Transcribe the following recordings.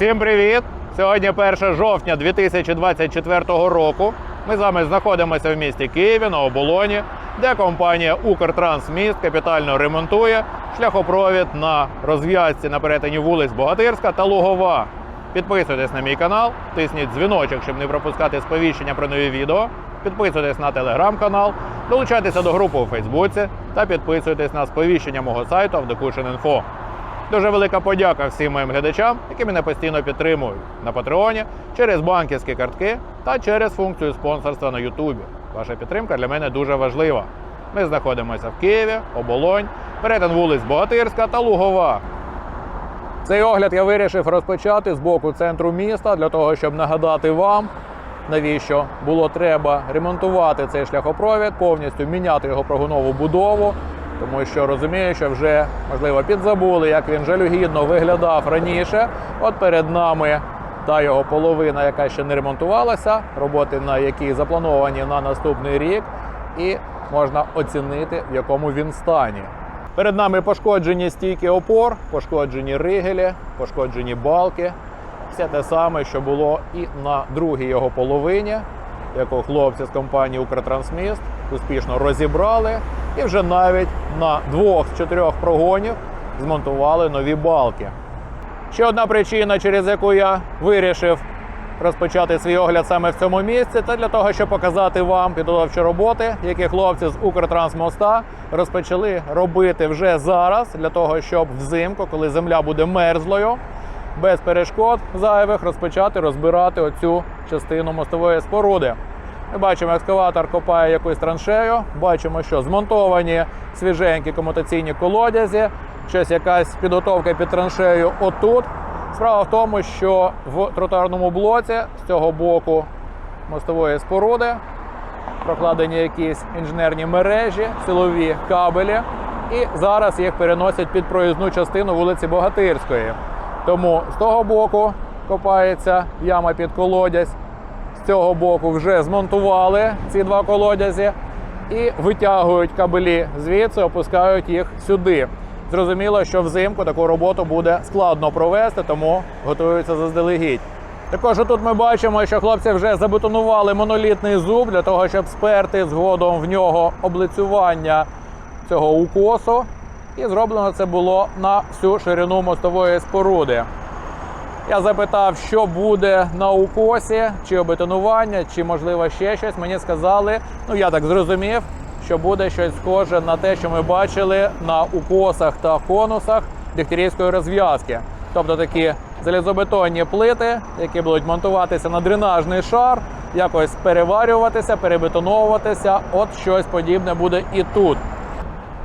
Усім привіт! Сьогодні 1 жовтня 2024 року. Ми з вами знаходимося в місті Києві на оболоні, де компанія Укртрансміст капітально ремонтує шляхопровід на розв'язці на перетині вулиць Богатирська та Лугова. Підписуйтесь на мій канал, тисніть дзвіночок, щоб не пропускати сповіщення про нові відео. Підписуйтесь на телеграм-канал, долучайтеся до групи у Фейсбуці та підписуйтесь на сповіщення мого сайту Авдокушин.Інфо. Дуже велика подяка всім моїм глядачам, які мене постійно підтримують на Патреоні через банківські картки та через функцію спонсорства на Ютубі. Ваша підтримка для мене дуже важлива. Ми знаходимося в Києві, Оболонь, перетин вулиць Богатирська та Лугова. Цей огляд я вирішив розпочати з боку центру міста для того, щоб нагадати вам, навіщо було треба ремонтувати цей шляхопровід, повністю міняти його прогонову будову. Тому що розумію, що вже можливо підзабули, як він жалюгідно виглядав раніше. От перед нами та його половина, яка ще не ремонтувалася, роботи на які заплановані на наступний рік, і можна оцінити, в якому він стані. Перед нами пошкоджені стійки опор, пошкоджені ригелі, пошкоджені балки. Все те саме, що було і на другій його половині, яку хлопці з компанії Укртрансміст успішно розібрали, і вже навіть на двох з чотирьох прогонів змонтували нові балки. Ще одна причина, через яку я вирішив розпочати свій огляд саме в цьому місці, це для того, щоб показати вам підготовчі роботи, які хлопці з Укртрансмоста розпочали робити вже зараз, для того, щоб взимку, коли земля буде мерзлою, без перешкод зайвих розпочати розбирати оцю частину мостової споруди. Ми бачимо, екскаватор копає якусь траншею. Бачимо, що змонтовані свіженькі комутаційні колодязі, щось якась підготовка під траншею отут. Справа в тому, що в тротуарному блоці з цього боку мостової споруди прокладені якісь інженерні мережі, силові кабелі, і зараз їх переносять під проїзну частину вулиці Богатирської. Тому з того боку копається яма під колодязь, з цього боку вже змонтували ці два колодязі і витягують кабелі звідси, опускають їх сюди. Зрозуміло, що взимку таку роботу буде складно провести, тому готуються заздалегідь. Також тут ми бачимо, що хлопці вже забетонували монолітний зуб для того, щоб сперти згодом в нього облицювання цього укосу. І зроблено це було на всю ширину мостової споруди. Я запитав, що буде на укосі, чи обетонування, чи можливо ще щось. Мені сказали, ну я так зрозумів, що буде щось схоже на те, що ми бачили на укосах та конусах дегтярівської розв'язки. Тобто такі залізобетонні плити, які будуть монтуватися на дренажний шар, якось переварюватися, перебетоновуватися. От щось подібне буде і тут.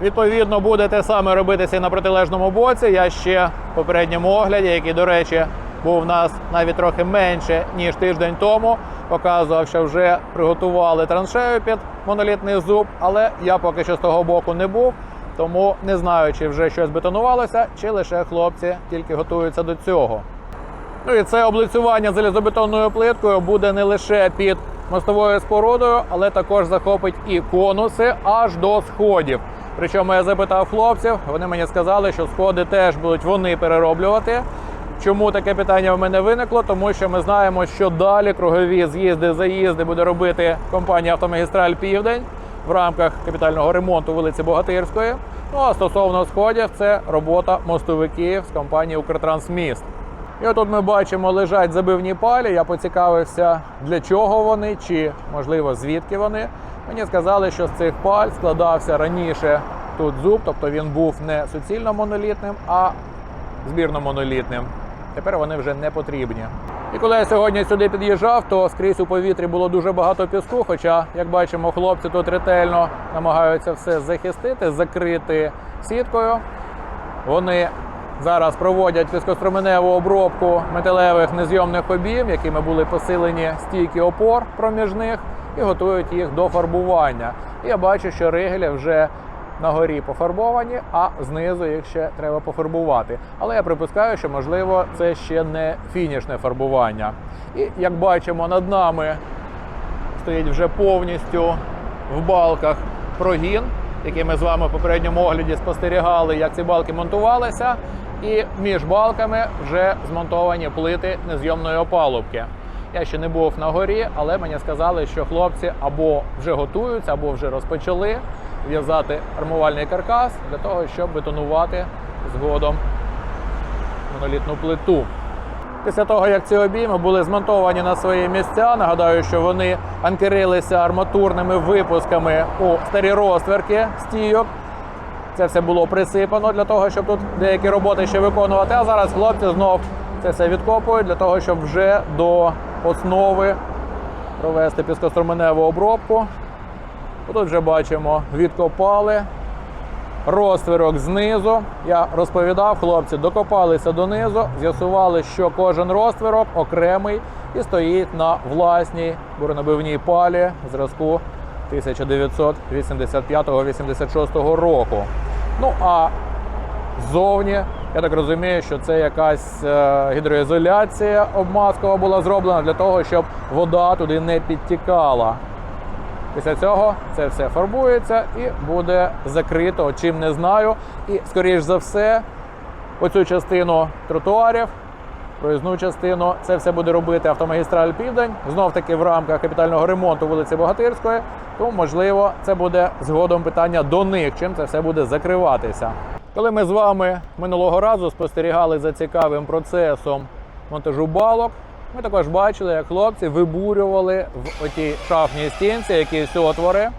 Відповідно, буде те саме робитися і на протилежному боці. Я ще в попередньому огляді, який, до речі, був у нас навіть трохи менше ніж тиждень тому, показував, що вже приготували траншею під монолітний зуб, але я поки що з того боку не був, тому не знаю, чи вже щось бетонувалося, чи лише хлопці тільки готуються до цього. Ну і це облицювання залізобетонною плиткою буде не лише під мостовою спорудою, але також захопить і конуси аж до сходів. Причому я запитав хлопців, вони мені сказали, що сходи теж будуть вони перероблювати. Чому таке питання в мене виникло? Тому що ми знаємо, що далі кругові з'їзди, заїзди буде робити компанія Автомагістраль Південь в рамках капітального ремонту вулиці Богатирської. Ну а стосовно сходів, це робота мостовиків з компанії Укртрансміст. І отут ми бачимо, лежать забивні палі. Я поцікавився, для чого вони, чи можливо звідки вони. Мені сказали, що з цих паль складався раніше тут зуб, тобто він був не суцільно монолітним, а збірно монолітним. Тепер вони вже не потрібні. І коли я сьогодні сюди під'їжджав, то скрізь у повітрі було дуже багато піску. Хоча, як бачимо, хлопці тут ретельно намагаються все захистити, закрити сіткою. Вони зараз проводять піскоструменеву обробку металевих незйомних обів, якими були посилені стійки опор проміжних, і готують їх до фарбування. Я бачу, що ригелі вже на горі пофарбовані, а знизу їх ще треба пофарбувати. Але я припускаю, що можливо це ще не фінішне фарбування. І як бачимо, над нами стоїть вже повністю в балках прогін, який ми з вами в попередньому огляді спостерігали, як ці балки монтувалися. І між балками вже змонтовані плити незйомної опалубки. Я ще не був на горі, але мені сказали, що хлопці або вже готуються, або вже розпочали в'язати армувальний каркас для того, щоб бетонувати згодом монолітну плиту. Після того, як ці обійми були змонтовані на свої місця, нагадаю, що вони анкерилися арматурними випусками у старі розтверки стійок. Це все було присипано для того, щоб тут деякі роботи ще виконувати. А зараз хлопці знов це все відкопують для того, щоб вже до основи провести піскоструменеву обробку. Тут вже бачимо, відкопали розтвірок знизу. Я розповідав, хлопці докопалися донизу, з'ясували, що кожен розтвірок окремий і стоїть на власній буронабивній палі зразку 1985-86 року. Ну а ззовні, я так розумію, що це якась е, гідроізоляція обмазкова була зроблена для того, щоб вода туди не підтікала. Після цього це все фарбується і буде закрито, чим не знаю. І, скоріш за все, оцю частину тротуарів, проїзну частину, це все буде робити автомагістраль Південь, знов таки в рамках капітального ремонту вулиці Богатирської. Тому, можливо, це буде згодом питання до них, чим це все буде закриватися. Коли ми з вами минулого разу спостерігали за цікавим процесом монтажу балок, ми також бачили, як хлопці вибурювали в отій шафній стінці якісь отвори.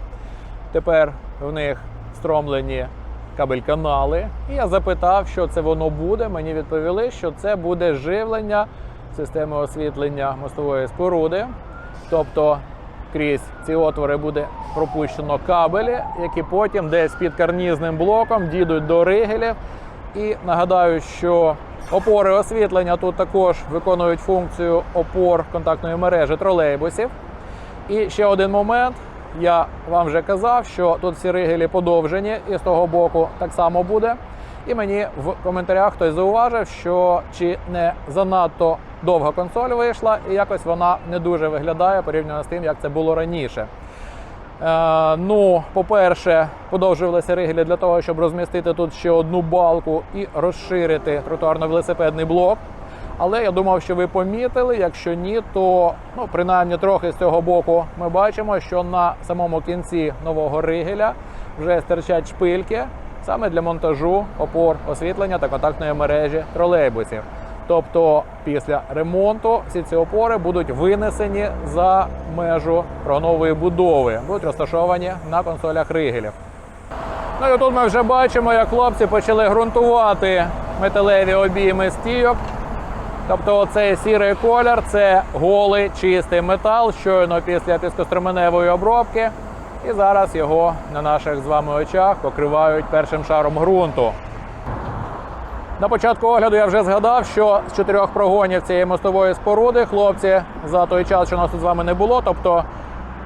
Тепер в них стромлені кабель-канали. І я запитав, що це воно буде. Мені відповіли, що це буде живлення системи освітлення мостової споруди. Тобто крізь ці отвори буде пропущено кабелі, які потім десь під карнізним блоком дійдуть до ригелів. І нагадаю, що опори освітлення тут також виконують функцію опор контактної мережі тролейбусів. І ще один момент. Я вам вже казав, що тут всі ригелі подовжені, і з того боку так само буде. І мені в коментарях хтось зауважив, що чи не занадто довга консоль вийшла, і якось вона не дуже виглядає порівняно з тим, як це було раніше. Е, ну, по-перше, подовжувалися ригелі для того, щоб розмістити тут ще одну балку і розширити тротуарно-велосипедний блок. Але я думав, що ви помітили. Якщо ні, то ну, принаймні трохи з цього боку ми бачимо, що на самому кінці нового ригеля вже стирчать шпильки саме для монтажу опор освітлення та контактної мережі тролейбусів. Тобто після ремонту всі ці опори будуть винесені за межу прогнової будови, будуть розташовані на консолях ригелів. Ну і тут ми вже бачимо, як хлопці почали ґрунтувати металеві обійми стійок. Тобто оцей сірий колір це голий чистий метал, щойно після піскоструменевої обробки. І зараз його на наших з вами очах покривають першим шаром ґрунту. На початку огляду я вже згадав, що з чотирьох прогонів цієї мостової споруди хлопці за той час, що нас тут з вами не було, тобто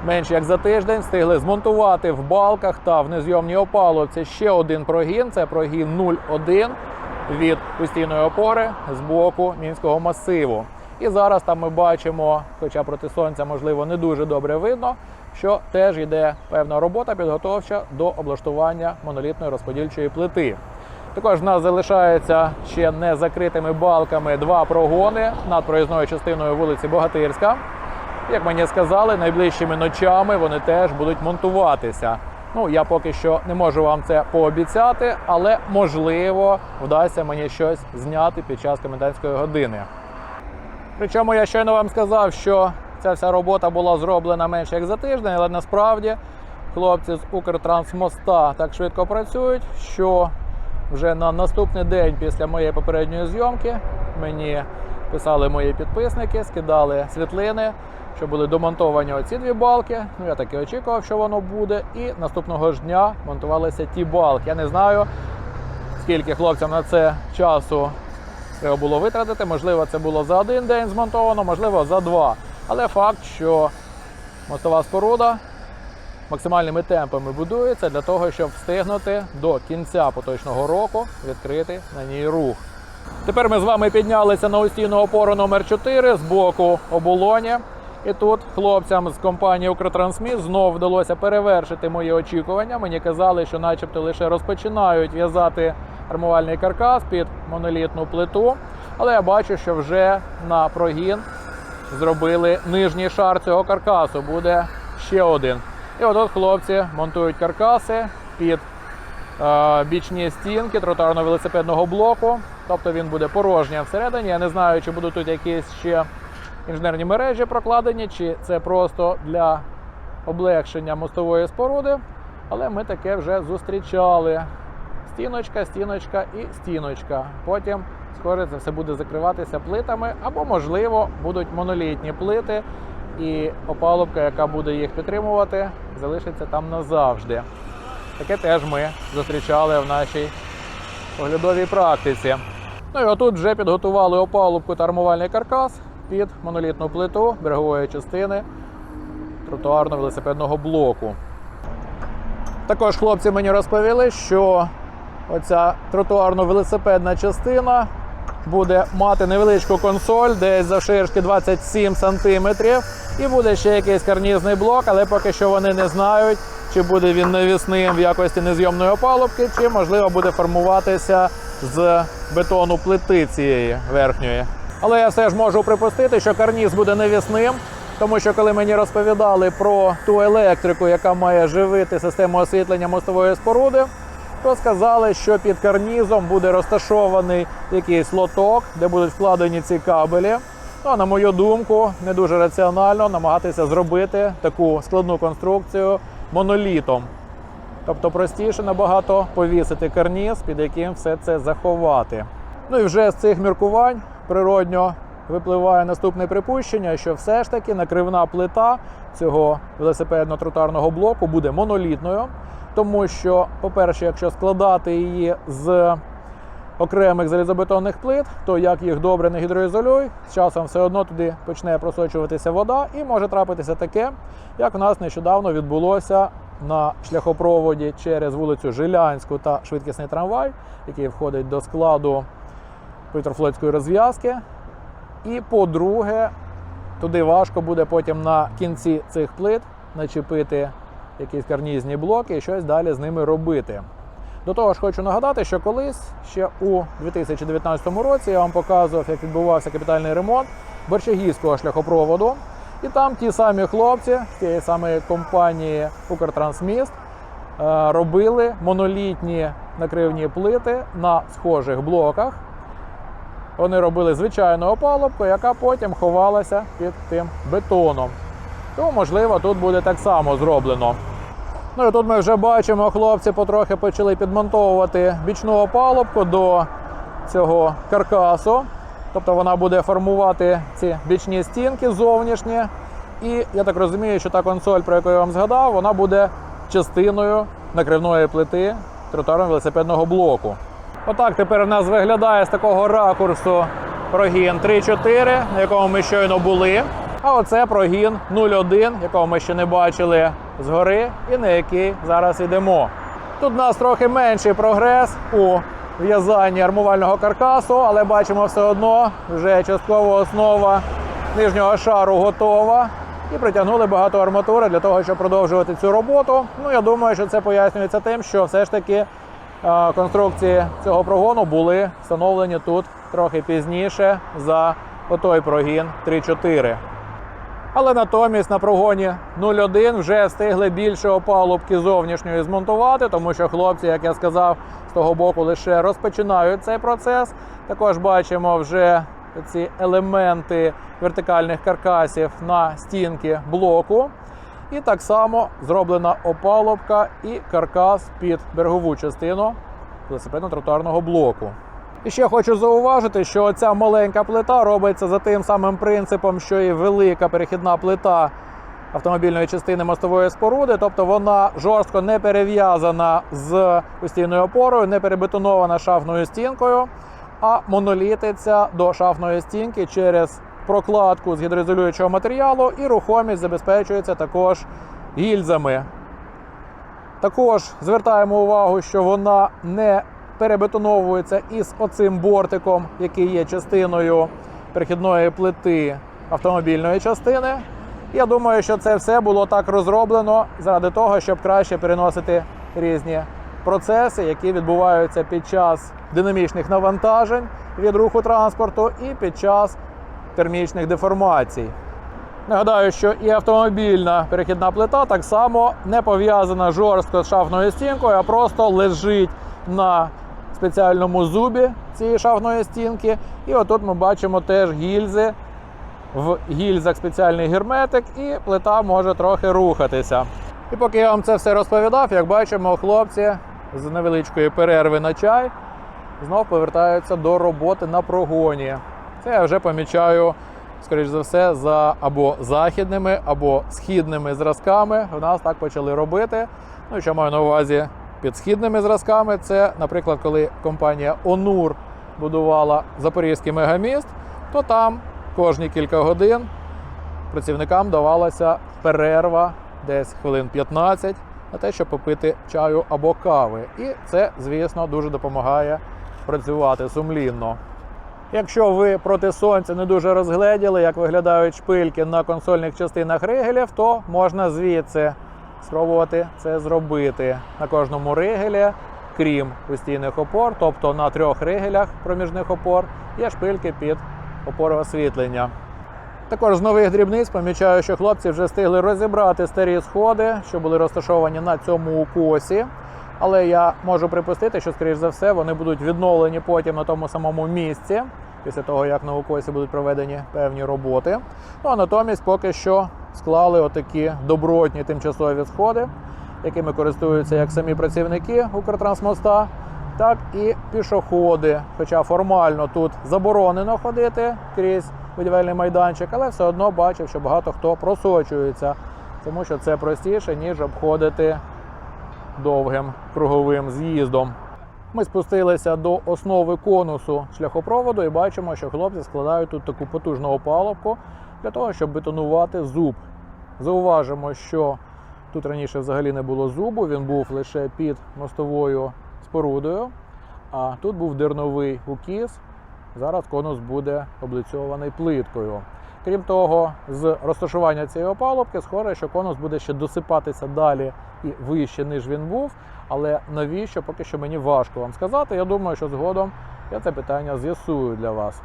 менше як за тиждень, встигли змонтувати в балках та в незйомній опалубці ще один прогін. Це прогін 01 від постійної опори з боку мінського масиву. І зараз там ми бачимо, хоча проти сонця можливо не дуже добре видно, що теж йде певна робота підготовча до облаштування монолітної розподільчої плити. Також в нас залишаються ще не закритими балками два прогони над проїзною частиною вулиці Богатирська. Як мені сказали, найближчими ночами вони теж будуть монтуватися. Ну, я поки що не можу вам це пообіцяти, але можливо вдасться мені щось зняти під час комендантської години. Причому я щойно вам сказав, що ця вся робота була зроблена менше як за тиждень, але насправді хлопці з Укртрансмоста так швидко працюють, що вже на наступний день після моєї попередньої зйомки мені писали мої підписники, скидали світлини, що були домонтовані оці дві балки. Ну я так і очікував, що воно буде. І наступного ж дня монтувалися ті балки. Я не знаю, скільки хлопцям на це часу треба було витратити. Можливо, це було за один день змонтовано, можливо, за два. Але факт, що мостова споруда максимальними темпами будується для того, щоб встигнути до кінця поточного року відкрити на ній рух. Тепер ми з вами піднялися на устійну опору номер 4 з боку оболоні. І тут хлопцям з компанії Укртрансміт знов вдалося перевершити мої очікування. Мені казали, що начебто лише розпочинають в'язати армувальний каркас під монолітну плиту. Але я бачу, що вже на прогін зробили нижній шар цього каркасу. Буде ще один. І отут хлопці монтують каркаси під е, бічні стінки тротуарно-велосипедного блоку. Тобто він буде порожній всередині. Я не знаю, чи будуть тут якісь ще інженерні мережі прокладені, чи це просто для облегшення мостової споруди. Але ми таке вже зустрічали. Стіночка, стіночка і стіночка. Потім, скоро це все буде закриватися плитами, або, можливо, будуть монолітні плити, і опалубка, яка буде їх підтримувати, залишиться там назавжди. Таке теж ми зустрічали в нашій оглядовій практиці. Ну і отут вже підготували опалубку та армувальний каркас під монолітну плиту берегової частини тротуарно-велосипедного блоку. Також хлопці мені розповіли, що оця тротуарно-велосипедна частина буде мати невеличку консоль, десь завширшки 27 см, і буде ще якийсь карнізний блок, але поки що вони не знають, чи буде він навісним в якості незйомної опалубки, чи можливо буде формуватися з бетону плити цієї верхньої. Але я все ж можу припустити, що карніз буде навісним, тому що коли мені розповідали про ту електрику, яка має живити систему освітлення мостової споруди, то сказали, що під карнізом буде розташований якийсь лоток, де будуть вкладені ці кабелі. Ну, на мою думку, не дуже раціонально намагатися зробити таку складну конструкцію монолітом. Тобто простіше набагато повісити карніз, під яким все це заховати. Ну і вже з цих міркувань природньо випливає наступне припущення, що все ж таки накривна плита цього велосипедно-тротуарного блоку буде монолітною, тому що, по-перше, якщо складати її з окремих залізобетонних плит, то як їх добре не гідроізолюй, з часом все одно туди почне просочуватися вода, і може трапитися таке, як у нас нещодавно відбулося на шляхопроводі через вулицю Жилянську та швидкісний трамвай, який входить до складу Петрофлотської розв'язки. І по-друге, туди важко буде потім на кінці цих плит начепити якісь карнізні блоки і щось далі з ними робити. До того ж, хочу нагадати, що колись ще у 2019 році я вам показував, як відбувався капітальний ремонт Борщагівського шляхопроводу. І там ті самі хлопці тієї самої компанії Укртрансміст е, робили монолітні накривні плити на схожих блоках. Вони робили звичайну опалубку, яка потім ховалася під тим бетоном. Тому, можливо, тут буде так само зроблено. Ну і тут ми вже бачимо, хлопці потрохи почали підмонтовувати бічну опалубку до цього каркасу. Тобто вона буде формувати ці бічні стінки зовнішні. І я так розумію, що та консоль, про яку я вам згадав, вона буде частиною накривної плити тротуарно велосипедного блоку. Отак тепер у нас виглядає з такого ракурсу прогін 3-4, на якому ми щойно були. А оце прогін 0,1, якого ми ще не бачили згори, і на який зараз йдемо. Тут у нас трохи менший прогрес у в'язанні армувального каркасу, але бачимо все одно, вже частково основа нижнього шару готова. І притягнули багато арматури для того, щоб продовжувати цю роботу. Ну, я думаю, що це пояснюється тим, що все ж таки конструкції цього прогону були встановлені тут трохи пізніше за отой прогін 3-4. Але натомість на прогоні 0,1 вже встигли більше опалубки зовнішньої змонтувати, тому що хлопці, як я сказав, з того боку лише розпочинають цей процес. Також бачимо вже ці елементи вертикальних каркасів на стінки блоку. І так само зроблена опалубка і каркас під берегову частину велосипедно-тротуарного блоку. І ще хочу зауважити, що ця маленька плита робиться за тим самим принципом, що і велика перехідна плита автомобільної частини мостової споруди, тобто вона жорстко не перев'язана з постійною опорою, не перебетонована шафною стінкою, а монолітиться до шафної стінки через прокладку з гідроізолюючого матеріалу, і рухомість забезпечується також гільзами. Також звертаємо увагу, що вона не перебетоновується із оцим бортиком, який є частиною перехідної плити автомобільної частини. Я думаю, що це все було так розроблено заради того, щоб краще переносити різні процеси, які відбуваються під час динамічних навантажень від руху транспорту і під час термічних деформацій. Нагадаю, що і автомобільна перехідна плита так само не пов'язана жорстко з шафною стінкою, а просто лежить на спеціальному зубі цієї шафної стінки. І отут ми бачимо теж гільзи. В гільзах спеціальний герметик, і плита може трохи рухатися. І поки я вам це все розповідав, як бачимо, хлопці з невеличкої перерви на чай знов повертаються до роботи на прогоні. Це я вже помічаю, скоріш за все, за або західними, або східними зразками. У нас так почали робити. Ну, що маю на увазі під східними зразками, це, наприклад, коли компанія Онур будувала Запорізький мегаміст, то там кожні кілька годин працівникам давалася перерва десь хвилин 15 на те, щоб попити чаю або кави. І це, звісно, дуже допомагає працювати сумлінно. Якщо ви проти сонця не дуже розгледіли, як виглядають шпильки на консольних частинах ригелів, то можна звідси спробувати це зробити на кожному ригелі, крім постійних опор, тобто на трьох ригелях проміжних опор, є шпильки під опори освітлення. Також з нових дрібниць помічаю, що хлопці вже встигли розібрати старі сходи, що були розташовані на цьому укосі. Але я можу припустити, що, скоріш за все, вони будуть відновлені потім на тому самому місці, після того, як на укосі будуть проведені певні роботи. Ну а натомість поки що склали отакі добротні тимчасові сходи, якими користуються як самі працівники Укртрансмоста, так і пішоходи. Хоча формально тут заборонено ходити крізь будівельний майданчик, але все одно бачив, що багато хто просочується, тому що це простіше, ніж обходити довгим круговим з'їздом. Ми спустилися до основи конусу шляхопроводу і бачимо, що хлопці складають тут таку потужну опалубку для того, щоб бетонувати зуб. Зауважимо, що тут раніше взагалі не було зубу, він був лише під мостовою спорудою, а тут був дерновий укіс. Зараз конус буде облицьований плиткою. Крім того, з розташування цієї опалубки схоже, що конус буде ще досипатися далі і вище, ніж він був. Але навіщо, поки що мені важко вам сказати. Я думаю, що згодом я це питання з'ясую для вас.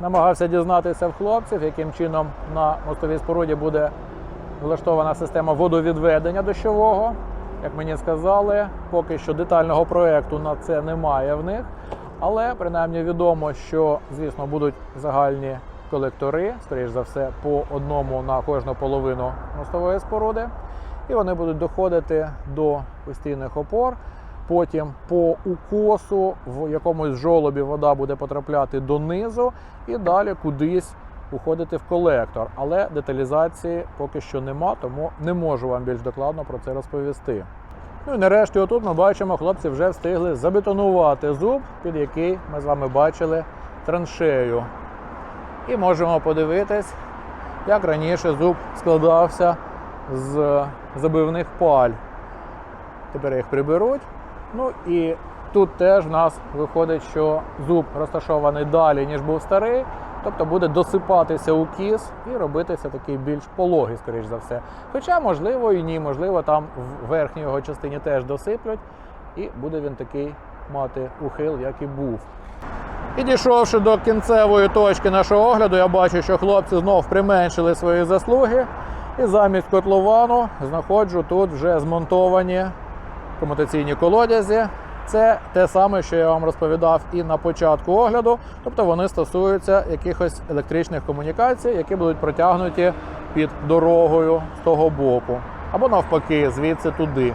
Намагався дізнатися в хлопців, яким чином на мостовій споруді буде влаштована система водовідведення дощового. Як мені сказали, поки що детального проєкту на це немає в них. Але принаймні відомо, що, звісно, будуть загальні колектори, скоріш за все, по одному на кожну половину мостової споруди. І вони будуть доходити до постійних опор. Потім по укосу в якомусь жолобі вода буде потрапляти донизу і далі кудись уходити в колектор. Але деталізації поки що нема, тому не можу вам більш докладно про це розповісти. Ну і нарешті, отут ми бачимо, хлопці вже встигли забетонувати зуб, під який ми з вами бачили траншею. І можемо подивитись, як раніше зуб складався з забивних паль. Тепер їх приберуть. Ну і тут теж в нас виходить, що зуб розташований далі, ніж був старий. Тобто буде досипатися у кіс і робитися такий більш пологий, скоріш за все. Хоча, можливо, і ні, можливо, там в верхній його частині теж досиплють, і буде він такий мати ухил, як і був. І дійшовши до кінцевої точки нашого огляду, я бачу, що хлопці знов применшили свої заслуги. І замість котловану знаходжу тут вже змонтовані комутаційні колодязі. Це те саме, що я вам розповідав і на початку огляду. Тобто вони стосуються якихось електричних комунікацій, які будуть протягнуті під дорогою з того боку. Або навпаки, звідси туди.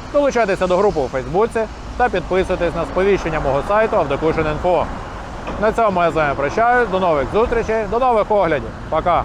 долучайтеся до групи у Фейсбуці та підписуйтесь на сповіщення мого сайту Авдокушин.Інфо. На цьому я з вами прощаюсь. До нових зустрічей, до нових оглядів. Пока!